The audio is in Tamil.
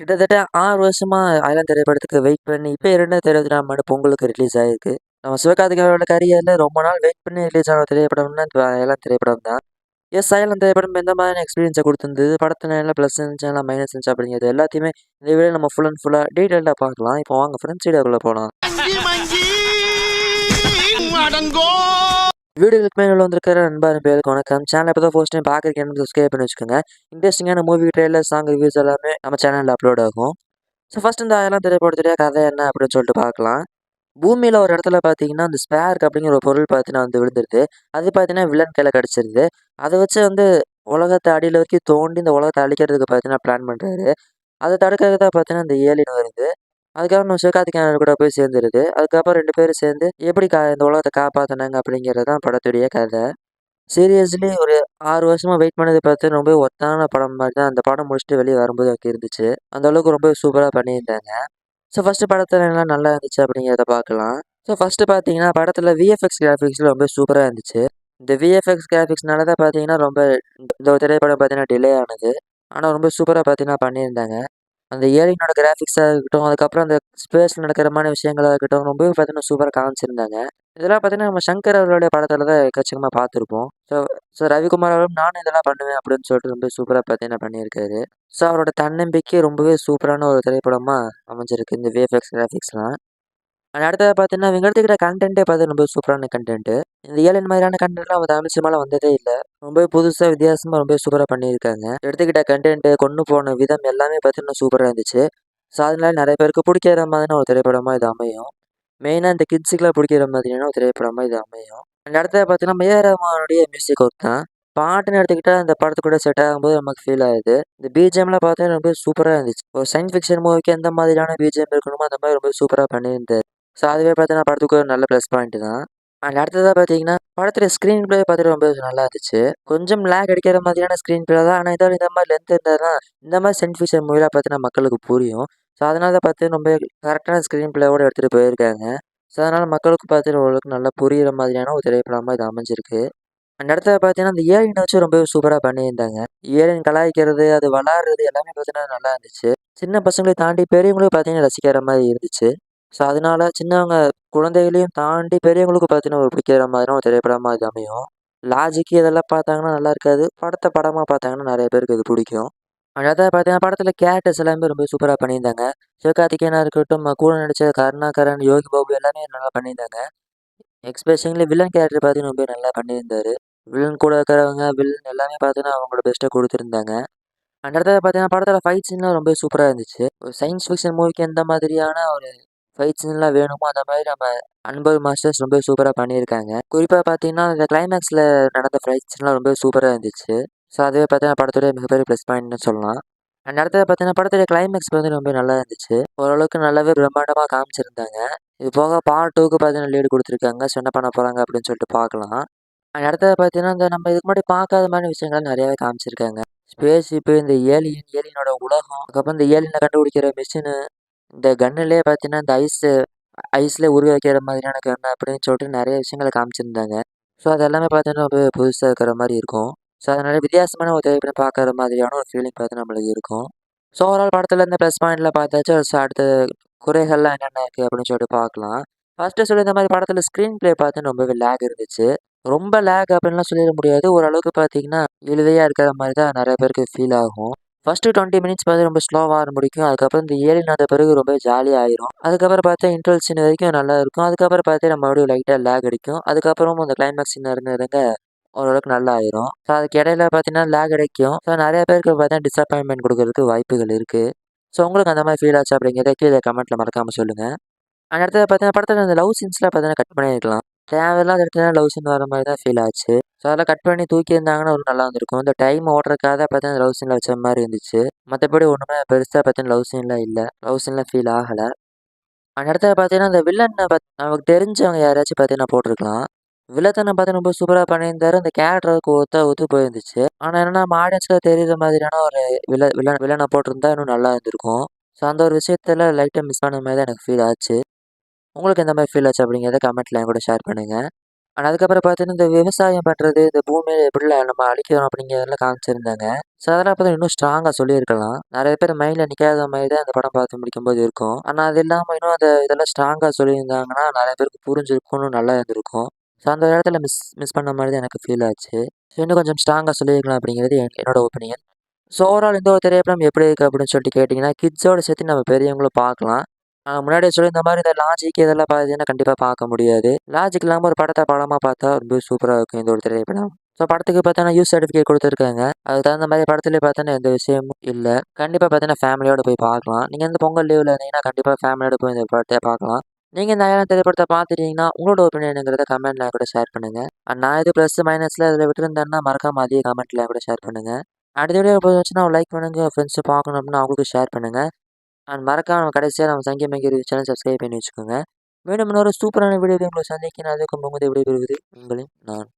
கிட்டத்தட்ட ஆறு வருஷமாக அயலான் திரைப்படத்துக்கு வெயிட் பண்ணி, இப்ப 2024ஆம் ஆண்டு பொங்கலுக்கு ரிலீஸ் ஆயிருக்கு. நம்ம சிவகார்த்திகேயோட கரியரில் ரொம்ப நாள் வெயிட் பண்ணி ரிலீஸ் ஆன திரைப்படம்னா இந்த அயலான் திரைப்படம் தான். எஸ் அயலான் திரைப்படம் எந்த மாதிரியான எக்ஸ்பீரியன்ஸை கொடுத்துருந்தது படத்தில் என்ன ப்ளஸ் இருந்துச்சு எல்லாம் மைனஸ் இருந்துச்சு அப்படிங்கிறது எல்லாத்தையுமே இந்த வீடியோ நம்ம ஃபுல் அண்ட் ஃபுல்லாக டீட்டெயிலாக பார்க்கலாம். இப்போ வாங்க ஃப்ரெண்ட்ஸ் வீடியோக்குள்ள போலாம். மங்கி மங்கி அடங்கோ வீடியோக்கு மேல வந்திருக்கிற பேருக்கு வணக்கம். சேனல் இப்போ தான் ஃபர்ஸ்ட் டைம் பார்க்குறீங்கன்னு சப்ஸ்கிரைப் பண்ணி வச்சுக்கோங்க. இன்ட்ரெஸ்டிங்கான மூவி ட்ரெயிலர் சாங் ரிவ்யூஸ் எல்லாமே நம்ம சேனலில் அப்லோட் ஆகும். ஸோ ஃபஸ்ட் இந்த அதெல்லாம் திரைப்படத்துடைய கதை என்ன அப்படின்னு சொல்லிட்டு பார்க்கலாம். பூமியில் ஒரு இடத்துல பார்த்தீங்கன்னா, அந்த ஸ்பேர்க் அப்படிங்கிற ஒரு பொருள் பார்த்தீங்கன்னா வந்து விழுந்துருது. அது பார்த்தீங்கன்னா வில்லன் கையில் கிடச்சிருது அதை வச்சு வந்து உலகத்தை அடியில் வரைக்கும் தோண்டி இந்த உலகத்தை அழிக்கிறதுக்கு பார்த்தீங்கன்னா பிளான் பண்ணுறாரு அதை தடுக்கிறதுக்கு தான் பார்த்தீங்கன்னா இந்த ஏலியன் வருது. அதுக்கப்புறம் நம்ம சிவகார்த்திகேயன் கூட போய் சேர்ந்துருது. அதுக்கப்புறம் ரெண்டு பேரும் சேர்ந்து எப்படி கா இந்த உலகத்தை காப்பாற்றினாங்க அப்படிங்கிறது தான் படத்துடைய கதை. சீரியஸ்லி ஒரு ஆறு வருஷமாக வெயிட் பண்ணது பார்த்து ரொம்ப ஒத்தான படம் மாதிரி தான் அந்த படம் முடிச்சுட்டு வெளியே வரும்போது எனக்கு இருந்துச்சு. அந்த அளவுக்கு ரொம்ப சூப்பராக பண்ணியிருந்தாங்க. ஸோ ஃபஸ்ட்டு படத்தில் எல்லாம் நல்லா இருந்துச்சு அப்படிங்கிறத பார்க்கலாம். ஸோ ஃபஸ்ட்டு பார்த்தீங்கன்னா, படத்தில் விஎஃப்எக்ஸ் கிராபிக்ஸ் ரொம்ப சூப்பராக இருந்துச்சு. இந்த விஎஃப்எக்ஸ் கிராஃபிக்ஸ்னால தான் பார்த்தீங்கன்னா, ரொம்ப இந்த ஒரு திரைப்படம் பார்த்தீங்கன்னா டிலே ஆனது. ஆனால் ரொம்ப சூப்பராக பார்த்தீங்கன்னா பண்ணியிருந்தாங்க. அந்த ஏலியனோட கிராஃபிக்ஸாக இருக்கட்டும், அதுக்கப்புறம் அந்த ஸ்பேஸில் நடக்கிற விஷயங்களாக இருக்கட்டும், ரொம்பவே பார்த்தீங்கன்னா சூப்பராக காமிச்சிருந்தாங்க. இதெல்லாம் பார்த்தீங்கன்னா, நம்ம சங்கர் அவர்களுடைய படத்தில் தான் எக்கச்சக்கமாக பார்த்துருப்போம். ஸோ ஸோ ரவிக்குமார் அவரும் நானும் இதெல்லாம் பண்ணுவேன் அப்படின்னு சொல்லிட்டு ரொம்ப சூப்பராக பார்த்தீங்கன்னா பண்ணியிருக்காரு. ஸோ அவரோட தன்னம்பிக்கை ரொம்பவே சூப்பரான ஒரு திரைப்படமாக அமைஞ்சிருக்கு இந்த விஎஃப்எக்ஸ் கிராஃபிக்ஸ்லாம் அண்ட் அடுத்தது பார்த்தீங்கன்னா, இவங்க எடுத்துக்கிட்ட கண்டென்ட்டே பார்த்து ரொம்ப சூப்பரான கண்டென்ட்டு இந்த ஏழன் மாதிரியான கண்டென்ட்லாம் நம்ம தமிழ் சினிமாவில் வந்ததே இல்லை ரொம்ப புதுசாக வித்தியாசமாக ரொம்ப சூப்பராக பண்ணியிருக்காங்க. எடுத்துக்கிட்ட கண்டென்ட்டு கொண்டு போன விதம் எல்லாமே பார்த்தீங்கன்னா சூப்பராக இருந்துச்சு. ஸோ அதனால நிறைய பேருக்கு பிடிக்கிற மாதிரியான ஒரு திரைப்படமாக இது அமையும். மெயினாக இந்த கிட்ஸுக்குலாம் பிடிக்கிற மாதிரியான ஒரு திரைப்படமாக இது அமையும். அண்ட் இடத்துல பார்த்தீங்கன்னா, ஏ ரஹ்மானுடைய மியூசிக் ஒர்க் தான். பாட்டுன்னு எடுத்துக்கிட்டால் அந்த படத்து கூட செட் ஆகும்போது நமக்கு ஃபீல் ஆகுது. இந்த பிஜிஎம்லாம் பார்த்தா ரொம்ப சூப்பராக இருந்துச்சு. ஒரு சயின்ஸ் ஃபிக்ஷன் மூவிக்கு எந்த மாதிரியான பிஜிஎம் இருக்கணுமோ அந்த மாதிரி ரொம்ப சூப்பராக பண்ணியிருந்தார் ஸோ அதுவே பார்த்தீங்கன்னா படத்துக்கு ஒரு நல்ல ப்ளஸ் பாயிண்ட் தான். அண்ட் அடுத்ததாக பார்த்தீங்கன்னா, படத்தில் ஸ்க்ரீன் ப்ளே பார்த்துட்டு ரொம்ப நல்லா இருந்துச்சு. கொஞ்சம் லேக் அடிக்கிற மாதிரியான ஸ்க்ரீன் ப்ளே தான். ஆனால் இதோட இந்த மாதிரி லென்த் இருந்தால் தான் இந்த மாதிரி சென்ட் ஃபீச்சர் மூவிலாம் பார்த்தீங்கன்னா மக்களுக்கு புரியும். ஸோ அதனால தான் பார்த்து ரொம்ப கரெக்டான ஸ்க்ரீன் ப்ளேவோட எடுத்துகிட்டு போயிருக்காங்க. ஸோ அதனால் மக்களுக்கு பார்த்துட்டு ஓரளவுக்கு நல்லா புரியிற மாதிரியான ஒரு திரைப்படமாக இது அமைஞ்சிருக்கு. அண்ட் இடத்துல பார்த்தீங்கன்னா, அந்த ஏலியன வச்சு ரொம்பவே சூப்பராக பண்ணியிருந்தாங்க. ஏலியன் கலாய்க்கிறது, அது விளையாடுறது எல்லாமே பார்த்தீங்கன்னா நல்லா இருந்துச்சு. சின்ன பசங்களை தாண்டி பெரியவங்களும் பார்த்தீங்கன்னா ரசிக்கிற மாதிரி இருந்துச்சு. ஸோ அதனால சின்னவங்க குழந்தைகளையும் தாண்டி பெரியவங்களுக்கும் பார்த்தீங்கன்னா ஒரு பிடிக்கிற மாதிரியான ஒரு திரைப்படமாக இது அமையும். லாஜிக்கு இதெல்லாம் பார்த்தாங்கன்னா நல்லா இருக்காது. படத்தை படமாக பார்த்தாங்கன்னா நிறைய பேருக்கு இது பிடிக்கும். அதாவது பார்த்தீங்கன்னா, படத்தில் கேரக்டர்ஸ் எல்லாமே ரொம்ப சூப்பராக பண்ணியிருந்தாங்க. சிவகார்த்திகேயனா இருக்கட்டும், கூட நடித்த கருணாகரன், யோகி பாபு எல்லாமே நல்லா பண்ணியிருந்தாங்க. எக்ஸ்பெஷலி வில்லன் கேரக்டர் பார்த்தீங்கன்னா ரொம்ப நல்லா பண்ணியிருந்தாரு. வில்லன் கூட இருக்கிறவங்க, வில்லன் எல்லாமே பார்த்தீங்கன்னா அவங்களோட பெஸ்ட்டை கொடுத்துருந்தாங்க அண்ட் இடத்துல பார்த்தீங்கன்னா, படத்தில் ஃபைட் சீன்லாம் ரொம்ப சூப்பராக இருந்துச்சு. ஒரு சயின்ஸ் ஃபிக்ஷன் மூவிக்கு எந்த மாதிரியான ஒரு ஃபைட்ஸ்லாம் வேணுமோ அந்த மாதிரி நம்ம அன்பது மாஸ்டர்ஸ் ரொம்ப சூப்பராக பண்ணியிருக்காங்க. குறிப்பாக பார்த்தீங்கன்னா, இந்த கிளைமேக்ஸில் நடந்த ஃபைட்ஸ்லாம் ரொம்ப சூப்பராக இருந்துச்சு. ஸோ அதுவே பார்த்தீங்கன்னா படத்துடைய மிகப்பெரிய ப்ளஸ் பாயிண்ட்னு சொல்லலாம். அண்ட் அடுத்தது பார்த்தீங்கன்னா, படத்துடைய கிளைமேக்ஸ் வந்து ரொம்ப நல்லா இருந்துச்சு. ஓரளவுக்கு நல்லாவே பிரம்மாண்டமாக காமிச்சிருந்தாங்க. இது போக பார்ட் டூக்கு பார்த்தீங்கன்னா லீடு கொடுத்துருக்காங்க ஸோ என்ன பண்ண போகிறாங்க அப்படின்னு சொல்லிட்டு பார்க்கலாம். அண்ட் அடுத்தது பார்த்தீங்கன்னா, இந்த நம்ம இதுக்கு முன்னாடி பார்க்காத மாதிரி விஷயங்கள் நிறையாவே காமிச்சிருக்காங்க. ஸ்பேஸ் ஷிப்பு, இந்த ஏலியன், ஏலியனோட உலகம், அதுக்கப்புறம் இந்த ஏலியனை கண்டுபிடிக்கிற மிஷினு, இந்த கன்னுலேயே பார்த்தீங்கன்னா, இந்த ஐஸு ஐஸில் உருக வைக்கிற மாதிரியான கன் அப்படின்னு சொல்லிட்டு நிறைய விஷயங்கள காமிச்சிருந்தாங்க. ஸோ அது எல்லாமே பார்த்தீங்கன்னா ரொம்ப புதுசாக இருக்கிற மாதிரி இருக்கும். ஸோ அதனால வித்தியாசமான ஒரு பண்ணி பார்க்குற மாதிரியான ஒரு ஃபீலிங் பார்த்து நம்மளுக்கு இருக்கும். ஸோ ஓவரால் படத்தில் இந்த ப்ளஸ் பாயிண்ட்டில் பார்த்தாச்சு. ஸோ அடுத்த குறைகள்லாம் என்னென்ன இருக்குது அப்படின்னு சொல்லிட்டு பார்க்கலாம். ஃபர்ஸ்ட்டு சொல்லியிருந்த மாதிரி படத்தில் ஸ்க்ரீன் ப்ளே பார்த்து ரொம்பவே லேக் இருந்துச்சு. ரொம்ப லேக் அப்படின்லாம் சொல்லிட முடியாது. ஓரளவுக்கு பார்த்தீங்கன்னா, இழுவையா இருக்கிற மாதிரி தான் நிறைய பேருக்கு ஃபீல் ஆகும். ஃபஸ்ட்டு டுவெண்ட்டி மினிட்ஸ் பார்த்து ரொம்ப ஸ்லோவாக ஆரம்பிக்கும். அதுக்கப்புறம் இந்த ஏழு வந்த பிறகு ரொம்ப ஜாலியாக ஆயிரும். அதுக்கப்புறம் பார்த்தா இன்ட்ரல் சீன் வரைக்கும் நல்லா இருக்கும். அதுக்கப்புறம் நம்ம மறுபடியும் லைட்டாக லேக் அடிக்கும். அதுக்கப்புறமும் அந்த கிளைமேக்ஸ் சீன் ஓரளவுக்கு நல்லா ஆயிரும். ஸோ அதுக்கு இடையில பார்த்தீங்கன்னா லேக் அடிக்கும். ஸோ நிறைய பேருக்கு பார்த்தீங்கன்னா டிசப்பாயின்மெண்ட் கொடுக்கறதுக்கு வாய்ப்புகள் இருக்குது ஸோ உங்களுக்கு அந்த மாதிரி ஃபீல் ஆச்சு அப்படிங்கிறத கீழே கமெண்ட்டில் மறக்காமல் சொல்லுங்கள் அந்த அடுத்தது பார்த்தீங்கன்னா, படத்தில் அந்த லவ் சீன்ஸ்லாம் பார்த்தீங்கன்னா கட் பண்ணியிருக்கலாம். தேவையில்லாத இடத்துல லவ் சீன் வர மாதிரி தான் ஃபீல் ஆச்சு. ஸோ அதெல்லாம் கட் பண்ணி தூக்கியிருந்தாங்கன்னா ஒரு நல்லா இருந்திருக்கும். இந்த டைம் ஓடுறக்காக தான் பார்த்தீங்கன்னா லவ் சீனில் வச்ச மாதிரி இருந்துச்சு. மற்றபடி ஒன்றுமே பெருசாக பார்த்தீங்கன்னா லவ் சீன்லாம் இல்லை லவ் சீன்லாம் ஃபீல் ஆகலை அந்த இடத்துல பார்த்தீங்கன்னா, இந்த வில்லனை பத் நமக்கு தெரிஞ்சவங்க யாராச்சும் பார்த்தீங்கன்னா போட்டிருக்கலாம் வில்லத்தனை பார்த்தீங்கன்னா ரொம்ப சூப்பராக பண்ணியிருந்தாரு. அந்த கேரக்டருக்கு ஒத்தா ஒத்து போயிருந்துச்சு. ஆனால் என்னன்னா நம்ம ஆடியன்ஸ்க்கு மாதிரியான ஒரு வில்ல வில்லன் வில்லனை போட்டிருந்தா இன்னும் நல்லா இருந்திருக்கும். ஸோ அந்த ஒரு விஷயத்தில் லைட்டாக மிஸ் ஆன மாதிரி தான் எனக்கு ஃபீல் ஆச்சு. உங்களுக்கு எந்த மாதிரி ஃபீல் ஆச்சு அப்படிங்கிறத கமெண்ட்டில் என் கூட ஷேர் பண்ணுங்கள் ஆனால் அதுக்கப்புறம் பார்த்தீங்கன்னா, இந்த விவசாயம் பண்ணுறது இந்த பூமியை எப்படிலாம் நம்ம அழிக்கிறோம் அப்படிங்கிறதெல்லாம் காமிச்சிருந்தாங்க. ஸோ, அதெல்லாம் பார்த்தா இன்னும் ஸ்ட்ராங்காக சொல்லியிருக்கலாம். நிறைய பேர் மைண்டில் நிற்காத மாதிரி தான் அந்த படம் பார்த்து முடிக்கும்போது இருக்கும். ஆனால் அது இல்லாமல் இன்னும் அந்த இதெல்லாம் ஸ்ட்ராங்காக சொல்லியிருந்தாங்கன்னா, நிறைய பேருக்கு புரிஞ்சிருக்கும்னு நல்லா இருந்திருக்கும். ஸோ, அந்த இடத்துல மிஸ் மிஸ் பண்ண மாதிரி தான் எனக்கு ஃபீல் ஆச்சு. ஸோ, இன்னும் கொஞ்சம் ஸ்ட்ராங்காக சொல்லியிருக்கலாம் அப்படிங்கிறது என்னோட ஒப்பீனியன். ஸோ, ஓவரால் இந்த ஒரு திரைப்படம் எப்படி இருக்குது அப்படின்னு சொல்லிட்டு கேட்டிங்கன்னா கிட்ஸோட சேர்த்து நம்ம பெரியவங்களும் பார்க்கலாம். முன்னாடியே முன்னாடியே இந்த மாதிரி இந்த லாஜிக் இதெல்லாம் பார்த்தீங்கன்னா, கண்டிப்பாக பார்க்க முடியாது. லாஜிக் இல்லாமல் ஒரு படத்தை படமாக பார்த்தா ரொம்ப சூப்பராக இருக்கும் இந்த ஒரு திரைப்படம். ஸோ, படத்துக்கு பார்த்தோன்னா யூஸ் சர்டிஃபிகேட் கொடுத்துருக்காங்க அதுக்கு தகுந்த மாதிரி படத்திலே பார்த்தோன்னா எந்த விஷயமும் இல்லை கண்டிப்பாக பார்த்தீங்கன்னா, ஃபேமிலியோட போய் பார்க்கலாம். நீங்கள் இந்த பொங்கல் லீவில் இருந்தீங்கன்னா, கண்டிப்பாக ஃபேமிலியோட போய் இந்த படத்தை பார்க்கலாம். நீங்கள் இந்த அயலான் திரைப்படத்தை பார்த்துட்டீங்கன்னா, உங்களோட ஒப்பீனியனுங்கிறத கமெண்ட்ல கூட ஷேர் பண்ணுங்கள் அண்ட் நான் இது ப்ளஸ் மைனஸில் அதில் விட்டுருந்தேன்னா, மறக்காம அதிக கமெண்ட்ல கூட ஷேர் பண்ணுங்கள் அடுத்த வீடியோ போச்சுன்னா லைக் பண்ணுங்கள் ஃப்ரெண்ட்ஸ் பார்க்கணும் அப்படின்னா அவங்களுக்கு ஷேர் பண்ணுங்கள் அண்ட் மறக்காம கடைசியாக நம்ம சங்கீத மங்கி ரிவ்யூ சேனல் சப்ஸ்கிரைப் பண்ணி வச்சுக்கோங்க. மீண்டும் இன்னொரு சூப்பரான வீடியோ உங்களை சந்திக்கிறேன். அதுவரைக்கும் உங்களது விடைபெறுவது உங்களின் நான்.